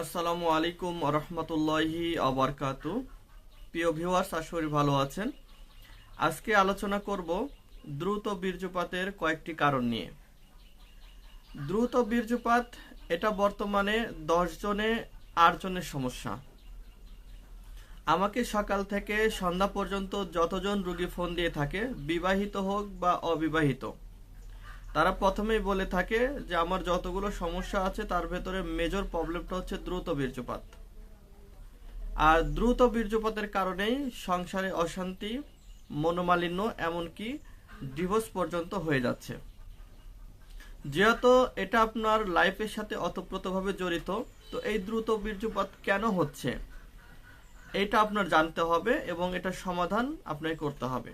আসসালামু আলাইকুম রহমতুল্লাহি আবরকাতু। প্রিয় আশা করি ভালো আছেন। আজকে আলোচনা করব দ্রুত বীর্যপাতের কয়েকটি কারণ নিয়ে। দ্রুত বীর্যপাত, এটা বর্তমানে দশ জনে, আট জনের সমস্যা। আমাকে সকাল থেকে সন্ধ্যা পর্যন্ত যতজন রুগী ফোন দিয়ে থাকে, বিবাহিত হোক বা অবিবাহিত তারা প্রথমেই বলে থাকে যে আমার যতগুলো সমস্যা আছে, তার ভেতরে মেজর প্রবলেমটা হচ্ছে দ্রুত বীর্যপাত। আর দ্রুত বীর্যপাতের কারণেই সংসারে অশান্তি, মনোমালিন্য, এমনকি ডিভোর্স পর্যন্ত হয়ে যাচ্ছে। যেহেতু এটা আপনার লাইফের সাথে অতপ্রতভাবে জড়িত, তো এই দ্রুত বীর্যপাত কেন হচ্ছে? এটা আপনার জানতে হবে এবং এটার সমাধান আপনাকে করতে হবে।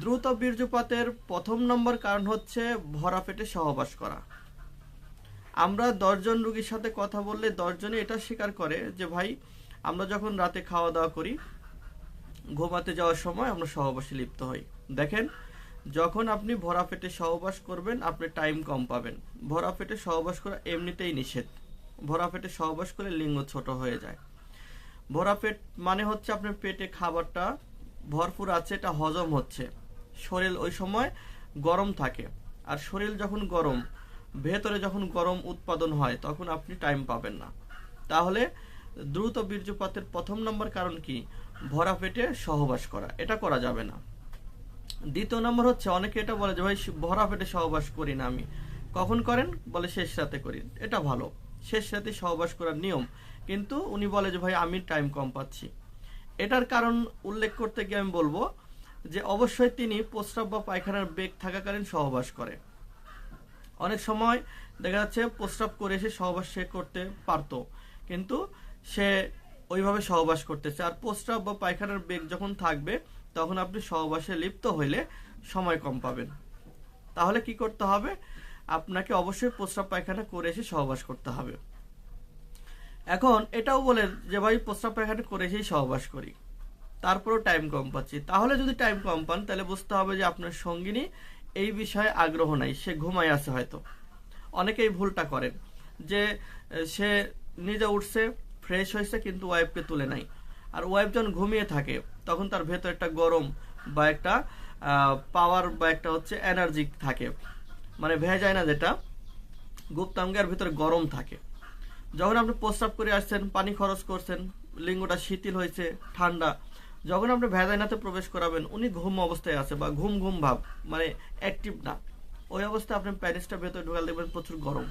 দ্রুত বীর্যপাতের প্রথম নম্বর কারণ হচ্ছে ভরা পেটে সহবাস করা। আমরা দশজন রুগীর সাথে কথা বললে দশজনই এটা স্বীকার করে যে, ভাই, আমরা যখন রাতে খাওয়া দাওয়া করি, ঘুমাতে যাওয়ার সময় আমরা সহবাসে লিপ্ত হই। দেখেন, যখন আপনি ভরা পেটে সহবাস করবেন, আপনি টাইম কম পাবেন। ভরা পেটে সহবাস করা এমনিতেই নিষেধ। ভরা পেটে সহবাস করে লিঙ্গ ছোট হয়ে যায়। ভরা পেট মানে হচ্ছে আপনার পেটে খাবারটা ভরপুর আছে, এটা হজম হচ্ছে। শরীর ওই সময় গরম থাকে। আর শরীর যখন গরম, ভেতরে যখন গরম উৎপাদন হয়, তখন আপনি টাইম পাবেন না। তাহলে দ্রুত বীর্যপাতের প্রথম নম্বর কারণ কি? ভরা পেটে সহবাস করা। এটা করা যাবে না। দ্বিতীয় নম্বর হচ্ছে, অনেকে এটা বলে যে, ভাই ভরা পেটে সহবাস করি না আমি। কখন করেন? বলে শেষ রাতে করি। এটা ভালো। শেষ রাতে সহবাস করার নিয়ম। কিন্তু উনি বলে যে, ভাই, আমি টাইম কম পাচ্ছি। এটার কারণ উল্লেখ করতে গিয়ে আমি বলব যে অবশ্যই তিনি প্রস্রাব বা পায়খানার বেগ থাকাকালীন সহবাস করে। অনেক সময় দেখা যাচ্ছে প্রস্রাব করে এসে সহবাস সে করতে পারতো, কিন্তু সে ওইভাবে সহবাস করতেছে। আর প্রস্রাব বা পায়খানার বেগ যখন থাকবে, তখন আপনি সহবাসে লিপ্ত হইলে সময় কম পাবেন। তাহলে কি করতে হবে? আপনাকে অবশ্যই প্রস্রাব পায়খানা করে এসে সহবাস করতে হবে। এখন এটাও বলেন যে, ভাই, প্রস্রাব পায়খানা করে এসেই সহবাস করি। তারপরেও টাইম কম পাচ্ছি। তাহলে যদি টাইম কম পান, তাহলে বুঝতে হবে যে আপনার সঙ্গিনী এই বিষয়ে আগ্রহ নাই। সে ঘুমাই আছে হয়তো। অনেকেই ভুলটা করেন যে সে নিজে উঠছে ফ্রেশ হয়েছে, কিন্তু ওয়াইফকে তুলে নাই। আর ওয়াইফ যখন ঘুমিয়ে থাকে, তখন তার ভেতর একটা গরম বা একটা পাওয়ার বা একটা হচ্ছে এনার্জি থাকে। মানে ভেজায় না যেটা গুপ্তাঙ্গের ভিতরে গরম থাকে। যখন আপনি প্রস্রাব করে আসছেন, পানি খরচ করছেন, লিঙ্গটা শিথিল হয়েছে, ঠান্ডা যখন আপনি ভ্যাজাইনাতে প্রবেশ করাবেন, উনি ঘুম অবস্থায় আছে বা ঘুম ঘুম ভাব মানে অ্যাক্টিভ না। ওই অবস্থায় আপনি প্যারিসটা ভেতরে ঢোকাল দেখবেন প্রচুর গরম।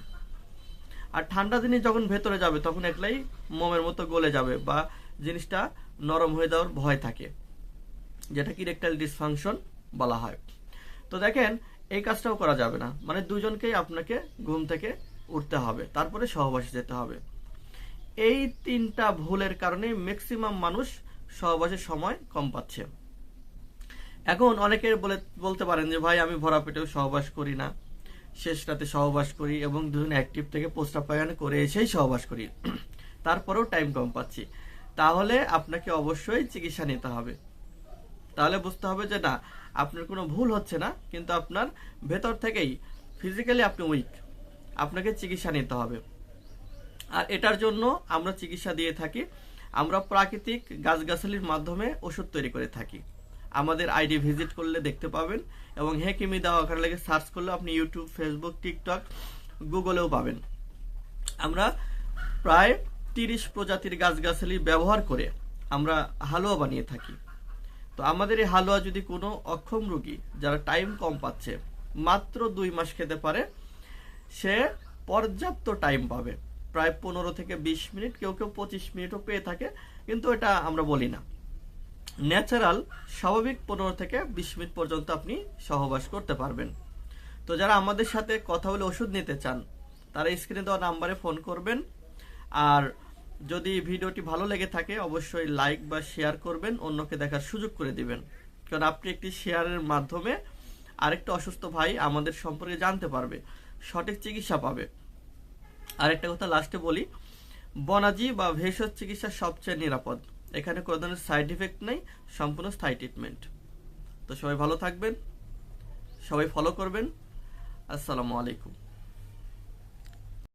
আর ঠান্ডা জিনিস যখন ভেতরে যাবে, তখন একলাই মোমের মতো গলে যাবে বা জিনিসটা নরম হয়ে যাওয়ার ভয় থাকে, যেটা কি রেকটাইল ডিসফাংশন বলা হয়। তো দেখেন, এই কাজটাও করা যাবে না। মানে দুজনকেই আপনাকে ঘুম থেকে উঠতে হবে, তারপরে সহবাসে যেতে হবে। এই তিনটা ভুলের কারণে ম্যাক্সিমাম মানুষ সহবাসের সময় কম পাচ্ছে। এখন অনেকে বলে, বলতে পারেন যে, ভাই, আমি ভরা পেটেও সহবাস করি না। শেষ রাতে সহবাস করি এবং দুজন অ্যাক্টিভ থেকে প্রস্তাব পায়খানা করে এসেই সহবাস করি। তারপরেও টাইম কম পাচ্ছি। তাহলে আপনাকে অবশ্যই চিকিৎসা নিতে হবে। তাহলে বুঝতে হবে যে, না, আপনার কোনো ভুল হচ্ছে না, কিন্তু আপনার ভেতর থেকেই ফিজিক্যালি আপনি উইক আপনাকে চিকিৎসা নিতে হবে। আর এটার জন্য আমরা চিকিৎসা দিয়ে থাকি। আমরা প্রাকৃতিক গাছগাছালির মাধ্যমে ওষুধ তৈরি করে থাকি। আমাদের আইডি ভিজিট করলে দেখতে পাবেন এবং হেকিমি দেওয়া আকার লেগে সার্চ করলে আপনি ইউটিউব, ফেসবুক, টিকটক, গুগলেও পাবেন। আমরা প্রায় তিরিশ প্রজাতির গাছগাছালি ব্যবহার করে আমরা হালুয়া বানিয়ে থাকি। তো আমাদের এই হালুয়া যদি কোনো অক্ষম রুগী যারা টাইম কম পাচ্ছে, মাত্র দুই মাস খেতে পারে, সে পর্যাপ্ত টাইম পাবে। প্রায় পনেরো থেকে বিশ মিনিট, কেউ কেউ পঁচিশ মিনিটও পেয়ে থাকে, কিন্তু এটা আমরা বলি না। ন্যাচারাল স্বাভাবিক পনেরো থেকে বিশ মিনিট পর্যন্ত আপনি সহবাস করতে পারবেন। তো যারা আমাদের সাথে কথা বলে ওষুধ নিতে চান, তারা স্ক্রিনে দেওয়া নাম্বারে ফোন করবেন। আর যদি ভিডিওটি ভালো লেগে থাকে, অবশ্যই লাইক বা শেয়ার করবেন, অন্যকে দেখার সুযোগ করে দিবেন। কারণ আপনি একটি শেয়ারের মাধ্যমে আরেকটা অসুস্থ ভাই আমাদের সম্পর্কে জানতে পারবে, সঠিক চিকিৎসা পাবে। আরেকটা কথা লাস্টে বলি। বনাজি বা ভেষজ চিকিৎসা সবচেয়ে নিরাপদ। এখানে কোনো ধরনের সাইড ইফেক্ট নেই, সম্পূর্ণ স্থায়ী ট্রিটমেন্ট তো সবাই ভালো থাকবেন, সবাই ফলো করবেন। আসসালামু আলাইকুম।